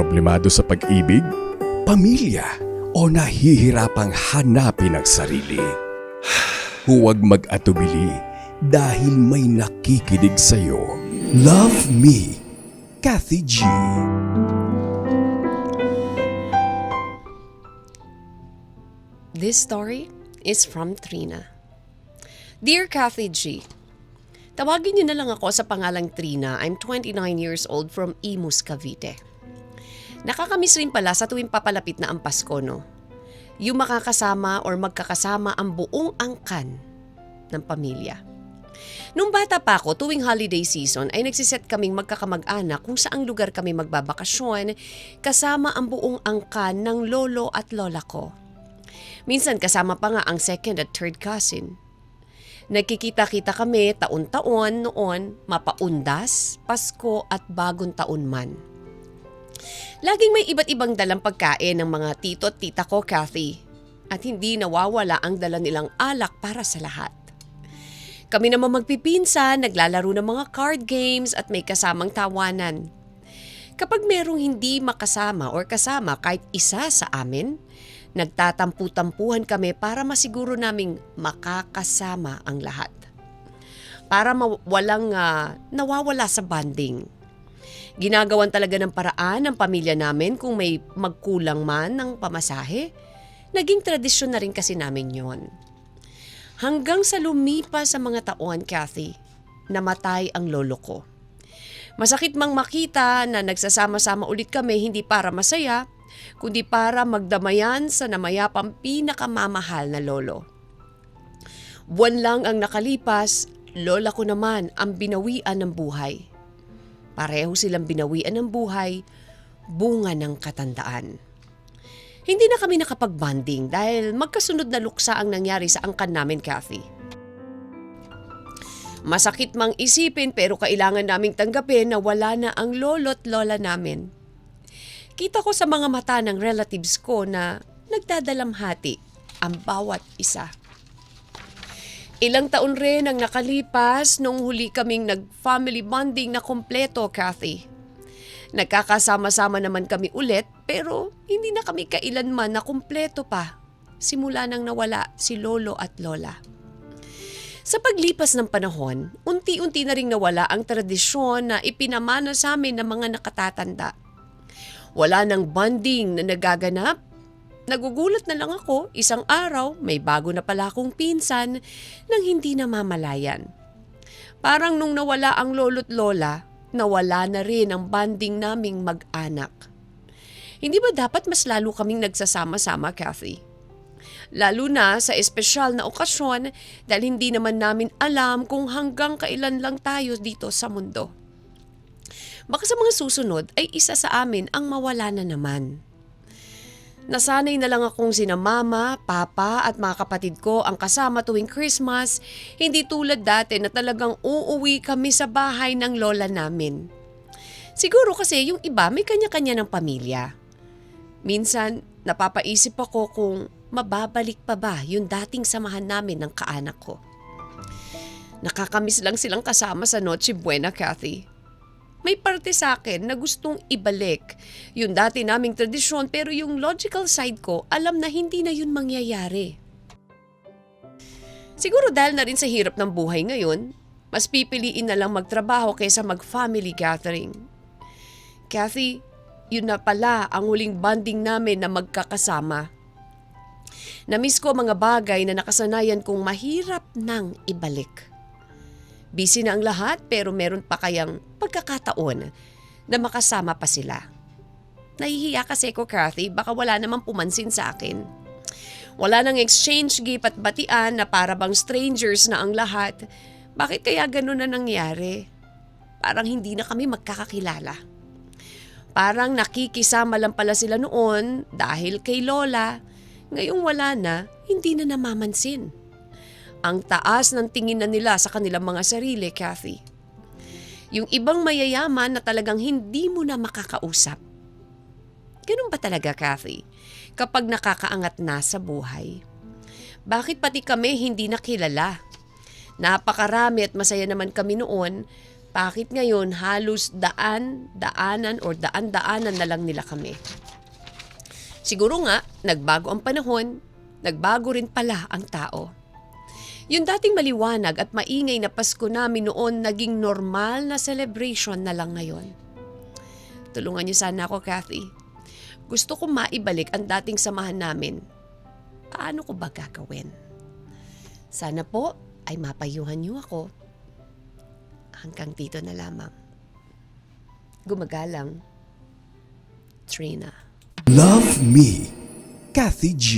problemado sa pag-ibig, pamilya o nahihirapang hanapin ang sarili. Huwag mag-atubili dahil may nakikinig sa'yo. Love me, Kathy G. This story is from Trina. Dear Kathy G, Tawagin niyo na lang ako sa pangalang Trina. I'm 29 years old from Imus, Cavite. Nakakamiss rin pala sa tuwing papalapit na ang Pasko, no? Yung makakasama or magkakasama ang buong angkan ng pamilya. Nung bata pa ako, tuwing holiday season ay nagsiset kaming magkakamag-anak kung saang lugar kami magbabakasyon kasama ang buong angkan ng lolo at lola ko. Minsan kasama pa nga ang second at third cousin. Nagkikita-kita kami taon-taon noon, mapaundas, Pasko at bagong taon man. Laging may iba't ibang dalang pagkain ng mga tito at tita ko, Kathy. At hindi nawawala ang dala nilang alak para sa lahat. Kami naman magpipinsan, naglalaro ng mga card games at may kasamang tawanan. Kapag merong hindi makasama or kasama kahit isa sa amin, nagtatampu-tampuhan kami para masiguro naming makakasama ang lahat. Para walang ah, nawawala sa banding. Ginagawan talaga ng paraan ng pamilya namin kung may magkulang man ng pamasahe. Naging tradisyon na rin kasi namin yon. Hanggang sa lumipas sa mga taon, Kathy, namatay ang lolo ko. Masakit mang makita na nagsasama-sama ulit kami hindi para masaya, kundi para magdamayan sa namayapang pinakamamahal na lolo. Buwan lang ang nakalipas, lola ko naman ang binawian ng buhay. Pareho silang binawian ng buhay, bunga ng katandaan. Hindi na kami nakapag-bonding dahil magkasunod na luksa ang nangyari sa angkan namin, Kathy. Masakit mang isipin pero kailangan naming tanggapin na wala na ang lolo't lola namin. Kita ko sa mga mata ng relatives ko na nagdadalamhati ang bawat isa. Ilang taon rin ang nakalipas nung huli kaming nag-family bonding na kompleto, Kathy. Nagkakasama-sama naman kami ulit pero hindi na kami kailanman na kumpleto pa simula nang nawala si Lolo at Lola. Sa paglipas ng panahon, unti-unti na ring nawala ang tradisyon na ipinamana sa amin ng mga nakatatanda. Wala nang bonding na nagaganap. Nagugulat na lang ako, isang araw may bago na pala akong pinsan nang hindi namamalayan. Parang nung nawala ang lolo't lola, nawala na rin ang bonding naming mag-anak. Hindi ba dapat mas lalo kaming nagsasama-sama, Kathy? Lalo na sa espesyal na okasyon dahil hindi naman namin alam kung hanggang kailan lang tayo dito sa mundo. Baka sa mga susunod ay isa sa amin ang mawala na naman. Nasanay na lang akong sina mama, papa at mga kapatid ko ang kasama tuwing Christmas, hindi tulad dati na talagang uuwi kami sa bahay ng lola namin. Siguro kasi yung iba may kanya-kanya ng pamilya. Minsan, napapaisip ako kung mababalik pa ba yung dating samahan namin ng kaanak ko. Nakakamiss lang silang kasama sa Noche Buena, Kathy. May parte sa akin na gustong ibalik yung dati naming tradisyon pero yung logical side ko alam na hindi na yun mangyayari. Siguro dahil na rin sa hirap ng buhay ngayon, mas pipiliin na lang magtrabaho kaysa mag-family gathering. Kathy, yun na pala ang huling bonding namin na magkakasama. Namiss ko mga bagay na nakasanayan kong mahirap nang ibalik. Busy na ang lahat pero meron pa kayang pagkakataon na makasama pa sila. Nahihiya kasi ko, Kathy, baka wala namang pumansin sa akin. Wala nang exchange gift at batian na para bang strangers na ang lahat. Bakit kaya ganun na nangyari? Parang hindi na kami magkakakilala. Parang nakikisama lang pala sila noon dahil kay Lola. Ngayong wala na, hindi na namamansin. Ang taas ng tingin na nila sa kanilang mga sarili, Kathy. Yung ibang mayayaman na talagang hindi mo na makakausap. Ganun ba talaga, Kathy? Kapag nakakaangat na sa buhay? Bakit pati kami hindi nakilala? Napakarami at masaya naman kami noon, Bakit ngayon halos daan, daanan or daan-daanan na lang nila kami? Siguro nga, nagbago ang panahon, nagbago rin pala ang tao. Yung dating maliwanag at maingay na Pasko namin noon naging normal na celebration na lang ngayon. Tulungan niyo sana ako, Kathy. Gusto ko maibalik ang dating samahan namin. Paano ko ba gagawin? Sana po ay mapayuhan niyo ako. Hanggang dito na lamang. Gumagalang. Trina. Love Me, Kathy G.